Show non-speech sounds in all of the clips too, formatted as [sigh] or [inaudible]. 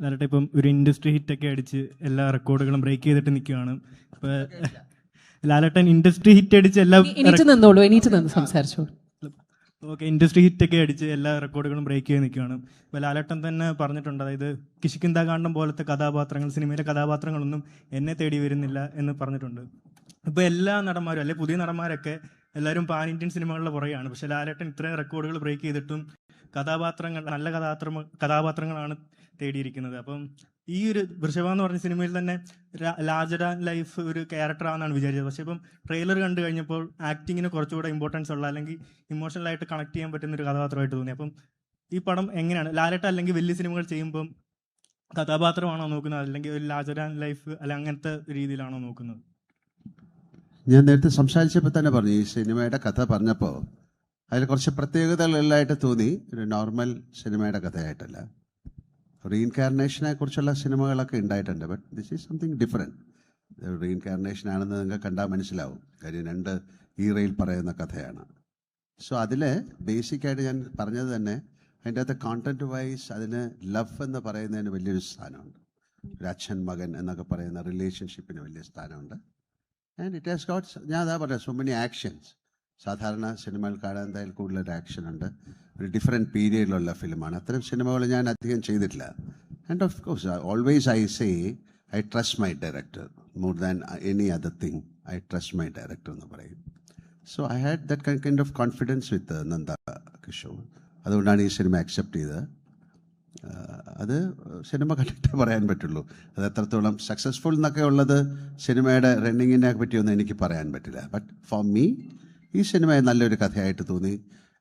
ലാലേട്ട ഇപ്പം ഒരു ഇൻഡസ്ട്രി ഹിറ്റൊക്കെ അടിച്ച് എല്ലാ റെക്കോർഡുകളും ബ്രേക്ക് ചെയ്തിട്ട് നിൽക്കുകയാണ്. ഇപ്പൊ ലാലട്ടൻ ഇൻഡസ്ട്രി ഹിറ്റ് അടിച്ച് എല്ലാ എണീറ്റ് നിന്നോളൂ എണീറ്റ് നിന്ന് സംസാരിച്ചോളൂ. ഓക്കെ ഇൻഡസ്ട്രി ഹിറ്റൊക്കെ അടിച്ച് എല്ലാ റെക്കോർഡുകളും ബ്രേക്ക് ചെയ്ത് നിൽക്കുകയാണ്. ഇപ്പോൾ ലാലട്ടൻ തന്നെ പറഞ്ഞിട്ടുണ്ട് അതായത് കിഷിക്കിന്താകാന്ഡം പോലത്തെ കഥാപാത്രങ്ങൾ സിനിമയിലെ കഥാപാത്രങ്ങളൊന്നും എന്നെ തേടി വരുന്നില്ല എന്ന് പറഞ്ഞിട്ടുണ്ട്. ഇപ്പോൾ എല്ലാ നടന്മാരും അല്ലെ പുതിയ നടന്മാരൊക്കെ എല്ലാവരും പാൻ ഇന്ത്യൻ സിനിമകളുടെ പുറകെയാണ്. പക്ഷെ ലാലേട്ടൻ ഇത്രയും റെക്കോർഡുകൾ ബ്രേക്ക് ചെയ്തിട്ടും കഥാപാത്രങ്ങൾ നല്ല കഥാപാത്ര കഥാപാത്രങ്ങളാണ് തേടിയിരിക്കുന്നത്. അപ്പം ഈ ഒരു വൃഷഭ എന്ന് പറഞ്ഞ സിനിമയിൽ തന്നെ ലാർജർ ലൈഫ് ഒരു ക്യാരക്ടർ ആണെന്നാണ് വിചാരിച്ചത്. പക്ഷേ ഇപ്പം ട്രെയിലർ കണ്ടു കഴിഞ്ഞപ്പോൾ ആക്ടിങ്ങിന് കുറച്ചുകൂടെ ഇമ്പോർട്ടൻസ് ഉള്ള അല്ലെങ്കിൽ ഇമോഷണലായിട്ട് കണക്ട് ചെയ്യാൻ പറ്റുന്ന ഒരു കഥാപാത്രമായിട്ട് തോന്നി. അപ്പം ഈ പടം എങ്ങനെയാണ്? ലാലേട്ട അല്ലെങ്കിൽ വലിയ സിനിമകൾ ചെയ്യുമ്പം കഥാപാത്രമാണോ നോക്കുന്നത്? അല്ലെങ്കിൽ ഒരു ലാർജർ ലൈഫ് അല്ല അങ്ങനത്തെ രീതിയിലാണോ നോക്കുന്നത്? ഞാൻ നേരത്തെ സംസാരിച്ചപ്പോൾ തന്നെ പറഞ്ഞു ഈ സിനിമയുടെ കഥ പറഞ്ഞപ്പോൾ അതിൽ കുറച്ച് പ്രത്യേകതകളായിട്ട് തോന്നി. ഒരു നോർമൽ സിനിമയുടെ കഥയായിട്ടല്ല. റീഇൻകാർണേഷനെ കുറിച്ചുള്ള സിനിമകളൊക്കെ ഉണ്ടായിട്ടുണ്ട്. But this is something different reincarnation ആണെന്ന് നിങ്ങൾക്ക് കണ്ടാൽ മനസ്സിലാവും. കാര്യം രണ്ട് ഈറയിൽ പറയുന്ന കഥയാണ്. സോ അതിൽ ബേസിക്കായിട്ട് ഞാൻ പറഞ്ഞത് തന്നെ അതിന്റെ അകത്ത് കോണ്ടന്റ് വൈസ് അതിന് ലവ് എന്ന് പറയുന്നതിന് വലിയൊരു സ്ഥാനമുണ്ട്. ഒരു അച്ഛൻ മകൻ എന്നൊക്കെ പറയുന്ന റിലേഷൻഷിപ്പിന് വലിയ സ്ഥാനമുണ്ട്. ആൻഡ് ഇറ്റ് ഹാസ് ഗോട്ട് ഞാൻ അതാ പറഞ്ഞത് സോ മെനി ആക്ഷൻസ് സാധാരണ സിനിമകൾ കാണാൻ എന്തായാലും കൂടുതലൊരു ആക്ഷൻ ഉണ്ട്. ഒരു ഡിഫറെന്റ് പീരിയഡിലുള്ള ഫിലിമാണ് അത്തരം സിനിമകൾ ഞാൻ അധികം ചെയ്തിട്ടില്ല. And of course always I say I trust my director more than any other thing I trust my director എന്ന് പറയും. So I had that kind of confidence with Nanda Kishore അതുകൊണ്ടാണ് ഈ സിനിമ അക്സെപ്റ്റ് ചെയ്തത്. അത് സിനിമ കണ്ടിട്ടേ പറയാൻ പറ്റുള്ളൂ. അത് എത്രത്തോളം സക്സസ്ഫുൾ എന്നൊക്കെ ഉള്ളത് സിനിമയുടെ റണ്ണിങ്ങിനെ പറ്റിയൊന്നും എനിക്ക് പറയാൻ പറ്റില്ല. ബട്ട് ഫോർ മീ ഈ സിനിമ നല്ലൊരു കഥയായിട്ട് തോന്നി.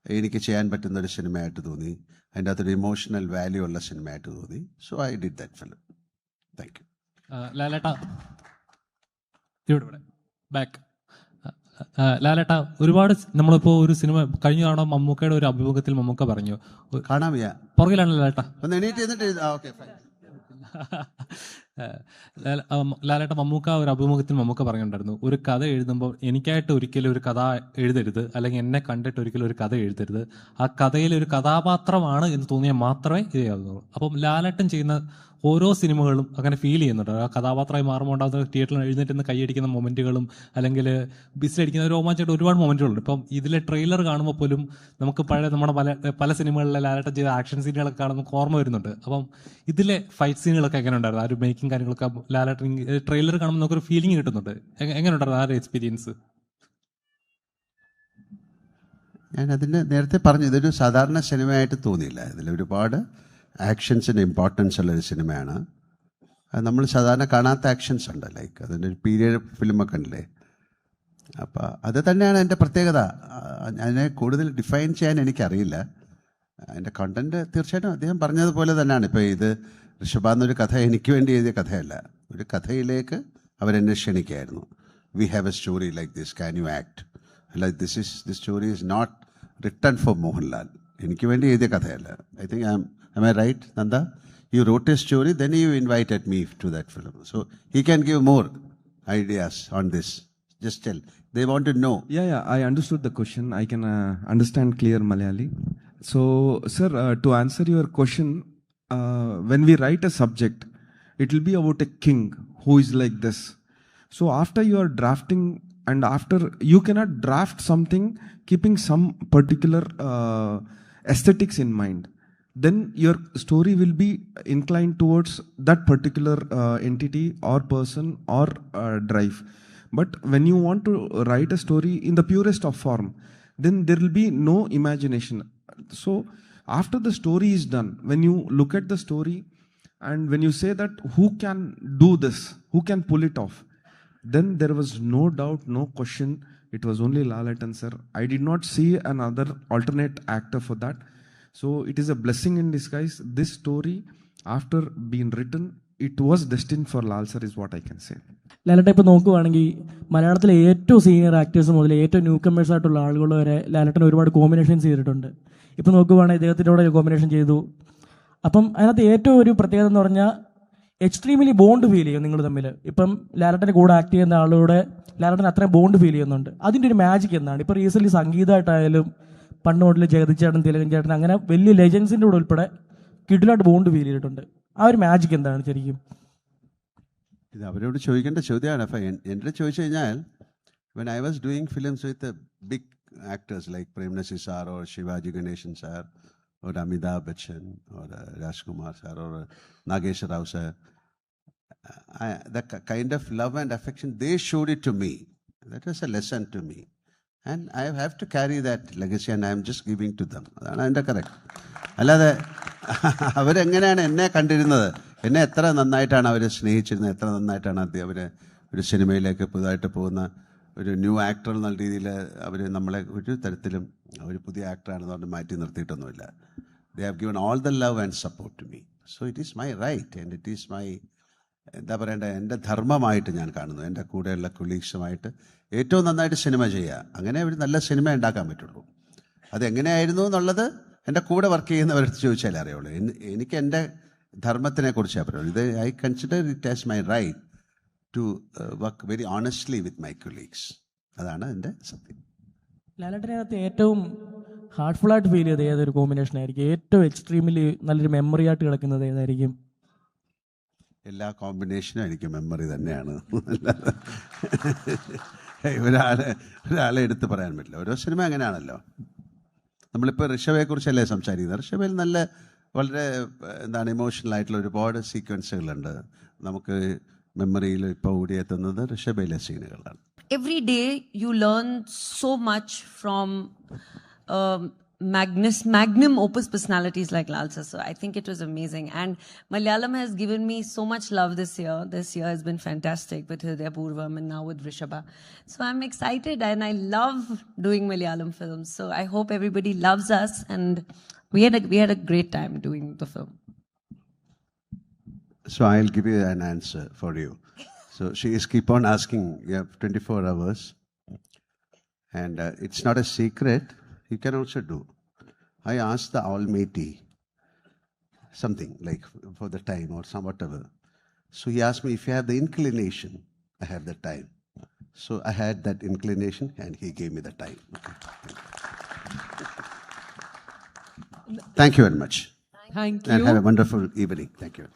എനിക്ക് ചെയ്യാൻ പറ്റുന്ന ഒരു സിനിമയായിട്ട് തോന്നി. അതിന്റെ അകത്തൊരു ഇമോഷണൽ വാല്യൂ ഉള്ള സിനിമയായിട്ട് തോന്നി. So I did that film thank you ലാലേട്ട. ഇവിടെ ബാക്ക് ലാലേട്ട ഒരുപാട് നമ്മളിപ്പോ ഒരു സിനിമ കഴിഞ്ഞ തവണ മമ്മൂക്കയുടെ ഒരു അഭിമുഖത്തിൽ മമ്മൂക്ക പറഞ്ഞു. കാണാമിയാ കാണാൻ പുറകിലാണ് ലാലേട്ട? [laughs] ലാലേട്ട മമ്മൂക്ക ഒരു അഭിമുഖത്തിൽ മമ്മൂക്ക പറഞ്ഞിട്ടുണ്ടായിരുന്നു. ഒരു കഥ എഴുതുമ്പോൾ എനിക്കായിട്ട് ഒരിക്കലും ഒരു കഥ എഴുതരുത് അല്ലെങ്കിൽ എന്നെ കണ്ടിട്ട് ഒരിക്കലും ഒരു കഥ എഴുതരുത്. ആ കഥയിൽ ഒരു കഥാപാത്രമാണ് എന്ന് തോന്നിയാൽ മാത്രമേ ഇത് ചെയ്യാവുന്നുള്ളൂ അപ്പം ലാലേട്ടൻ ചെയ്യുന്ന ഓരോ സിനിമകളും അങ്ങനെ ഫീൽ ചെയ്യുന്നുണ്ട്. ആ കഥാപാത്രമായി മാറുമ്പോൾ ഉണ്ടാകുന്ന തിയേറ്ററിൽ എഴുന്നേറ്റ് നിന്ന് കൈയടിക്കുന്ന മൊമെന്റുകളും അല്ലെങ്കിൽ ബിസിലടിക്കുന്ന രോമാഞ്ചായിട്ട് ഒരുപാട് മൊമെന്റുകളുണ്ട്. ഇപ്പം ഇതിലെ ട്രെയിലർ കാണുമ്പോൾ പോലും നമുക്ക് പഴയ നമ്മുടെ പല പല സിനിമകളിലെ ലാലേട്ടൻ ചെയ്ത ആക്ഷൻ സീനുകളൊക്കെ കാണുമ്പോൾ ഓർമ്മ വരുന്നുണ്ട്. അപ്പം ഇതിലെ ഫൈറ്റ് സീനുകളൊക്കെ എങ്ങനെ ഉണ്ടായിരുന്നു? ആ ഒരു മേക്കിംഗ് കാര്യങ്ങളൊക്കെ ലാലേട്ടൻ ട്രെയിലർ കാണുമ്പോൾ നമുക്കൊരു ഫീലിംഗ് കിട്ടുന്നുണ്ട്. എങ്ങനെയുണ്ടായിരുന്നു ആ ഒരു എക്സ്പീരിയൻസ് ഞാൻ അതിന് നേരത്തെ പറഞ്ഞു ഇതൊരു സാധാരണ സിനിമയായിട്ട് തോന്നിയില്ല. ഇതിൽ ഒരുപാട് ആക്ഷൻസിന് ഇമ്പോർട്ടൻസ് ഉള്ളൊരു സിനിമയാണ്. അത് നമ്മൾ സാധാരണ കാണാത്ത ആക്ഷൻസ് ഉണ്ട്. ലൈക്ക് അതിന്റെ ഒരു പീരിയഡ് ഫിലിമൊക്കെ ഉണ്ടല്ലേ? അപ്പോൾ അത് തന്നെയാണ് എന്റെ പ്രത്യേകത. അതിനെ കൂടുതൽ ഡിഫൈൻ ചെയ്യാൻ എനിക്കറിയില്ല. അതിന്റെ കണ്ടന്റ് തീർച്ചയായിട്ടും അദ്ദേഹം പറഞ്ഞതുപോലെ തന്നെയാണ്. ഇപ്പോൾ ഇത് ഋഷഭ എന്നൊരു കഥ എനിക്ക് വേണ്ടി എഴുതിയ കഥയല്ല. ഒരു കഥയിലേക്ക് അവരെന്നെ ക്ഷണിക്കുകയായിരുന്നു we have a story like this can you act like this is this story is not written for Mohanlal എനിക്ക് വേണ്ടി എഴുതിയ കഥയല്ല. I think I am I right Nanda? You wrote a story then you invited me to that film so he can give more ideas on this just tell they want to know Yeah, yeah, I understood the question. I can uh, understand clear Malayali. So, sir, uh, to answer your question, uh, when we write a subject, it will be about a king who is like this. So, after you are drafting, and after you cannot draft something keeping some particular uh, aesthetics in mind. Then your story will be inclined towards that particular uh, entity or person or uh, drive. But when you want to write a story in the purest of form then there will be no imagination. So after the story is done when you look at the story and when you say that who can do this who can pull it off then there was no doubt no question it was only laletan sir i did not see another alternate actor for that so it is a blessing in disguise this story after being written it was destined for lal sir is what i can say ലാലേട്ട ഇപ്പോൾ നോക്കുവാണെങ്കിൽ മലയാളത്തിലെ ഏറ്റവും senior actors മുതൽ ഏറ്റവും new comers ആയിട്ടുള്ള ആളുകൾ വരെ ലാലേട്ടൻ ഒരുപാട് കോമ്പിനേഷൻസ് ചെയ്തിട്ടുണ്ട് ഇപ്പോൾ നോക്കുവാണെങ്കിൽ ഇദ്ദേഹത്തിന്റെ കൂടെ കോമ്പിനേഷൻ ചെയ്തു. അപ്പം അതിനകത്ത് ഏറ്റവും ഒരു പ്രത്യേകത എന്ന് പറഞ്ഞാൽ എക്സ്ട്രീംലി ബോണ്ട് ഫീൽ ചെയ്യും നിങ്ങൾ തമ്മിൽ ഇപ്പം ലാലട്ടന്റെ കൂടെ ആക്ട് ചെയ്യുന്ന ആളുടെ ലാലട്ടൻ അത്രയും ബോണ്ട് ഫീൽ ചെയ്യുന്നുണ്ട്. അതിന്റെ ഒരു മാജിക് എന്താണ് ഇപ്പോൾ റീസെന്റ്ലി സംഗീതമായിട്ടായാലും പണ്ട് മുതൽ ജഗതിച്ചേട്ടൻ തിലകൻ ചേട്ടൻ അങ്ങനെ വലിയ ലെജൻസിന്റെ കൂടെ ഉൾപ്പെടെ കിഡിലായിട്ട് ബോണ്ട് ഫീൽ ചെയ്തിട്ടുണ്ട്. ആ ഒരു മാജിക് എന്താണ് ശരിക്കും? ഇത് അവരോട് ചോദിക്കേണ്ട ചോദ്യമാണ്. അപ്പം എന്റെ ചോദിച്ചു കഴിഞ്ഞാൽ when I was doing films with big actors Prem Nasi sir or Shivaji Ganeshan sir or Amitabh Bachchan or uh, Rajkumar sir or uh, Nagesh Rao sir. I, the kind of love and affection they showed it to me. That was a lesson to me. And I have to carry that legacy and I am just giving to them. അതാണ് എന്റെ correct അല്ലാതെ അവരെങ്ങനെയാണ് എന്നെ കണ്ടിരുന്നത് എന്നെ എത്ര നന്നായിട്ടാണ് അവർ സ്നേഹിച്ചിരുന്നത് എത്ര നന്നായിട്ടാണ് അവർ ഒരു സിനിമയിലേക്ക് പുതുതായിട്ട് പോകുന്ന ഒരു ന്യൂ ആക്ടർ എന്നുള്ള രീതിയിൽ അവർ നമ്മളെ ഒരു തരത്തിലും ഒരു പുതിയ ആക്ടറാണെന്ന് പറഞ്ഞ് മാറ്റി നിർത്തിയിട്ടൊന്നുമില്ല. They have given all the love and support to me so it is my right and it is my എന്താ പറയേണ്ടത് എന്റെ ധർമ്മമായിട്ട് ഞാൻ കാണുന്നു. എന്റെ കൂടെയുള്ള കൊളീഗ്സുമായിട്ട് ഏറ്റവും നന്നായിട്ട് സിനിമ ചെയ്യുക. അങ്ങനെ ഒരു നല്ല സിനിമ ഉണ്ടാക്കാൻ പറ്റുള്ളൂ. അതെങ്ങനെയായിരുന്നു എന്നുള്ളത് എന്റെ കൂടെ വർക്ക് ചെയ്യുന്നവരടുത്ത് ചോദിച്ചാലേ അറിയുള്ളൂ. എനിക്ക് എന്റെ ധർമ്മത്തിനെ കുറിച്ചേ പറയുള്ളൂ ഇത് I consider it as my right to work very honestly with my colleagues അതാണ് എന്റെ സത്യം. ലാലട്ടനകത്ത് ഏറ്റവും ഹാർട്ട്ഫുൾ ആയിട്ട് ഫീൽ ചെയ്ത് ഏതൊരു കോമ്പിനേഷൻ ആയിരിക്കും? ഏറ്റവും എക്സ്ട്രീമിലി നല്ലൊരു മെമ്മറി ആയിട്ട് കിടക്കുന്നത് ഏതായിരിക്കും? എല്ലാ കോമ്പിനേഷനും എനിക്ക് മെമ്മറി തന്നെയാണ്. ഒരാളെ ഒരാളെ എടുത്ത് പറയാൻ പറ്റില്ല. ഓരോ സിനിമ അങ്ങനെയാണല്ലോ. നമ്മളിപ്പോൾ ഋഷഭയെക്കുറിച്ചല്ലേ സംസാരിക്കുന്നത്? ഋഷഭയിൽ നല്ല വളരെ എന്താണ് ഇമോഷണൽ ആയിട്ടുള്ള ഒരുപാട് സീക്വൻസുകളുണ്ട് നമുക്ക് മെമ്മറിയിൽ ഇപ്പോൾ ഓടിയെത്തുന്നത് ഋഷഭയിലെ സീനുകളാണ് every day you learn so much from um, Magnus, magnum opus personalities like Lal Sir. I think it was amazing. And Malayalam has given me so much love this year. This year has been fantastic with Hridaya Purvam and now with Rishabha. So I'm excited and I love doing Malayalam films. So I hope everybody loves us and we had a, we had a great time doing the film. So I'll give you an answer for you. So she is keep on asking. You have 24 hours, and uh, it's not a secret. You can also do. I asked the Almighty something like for the time or some whatever. So he asked me if you have the inclination. I have the time. So I had that inclination, and he gave me the time. Thank you very much, Thank you. and have a wonderful evening. Thank you.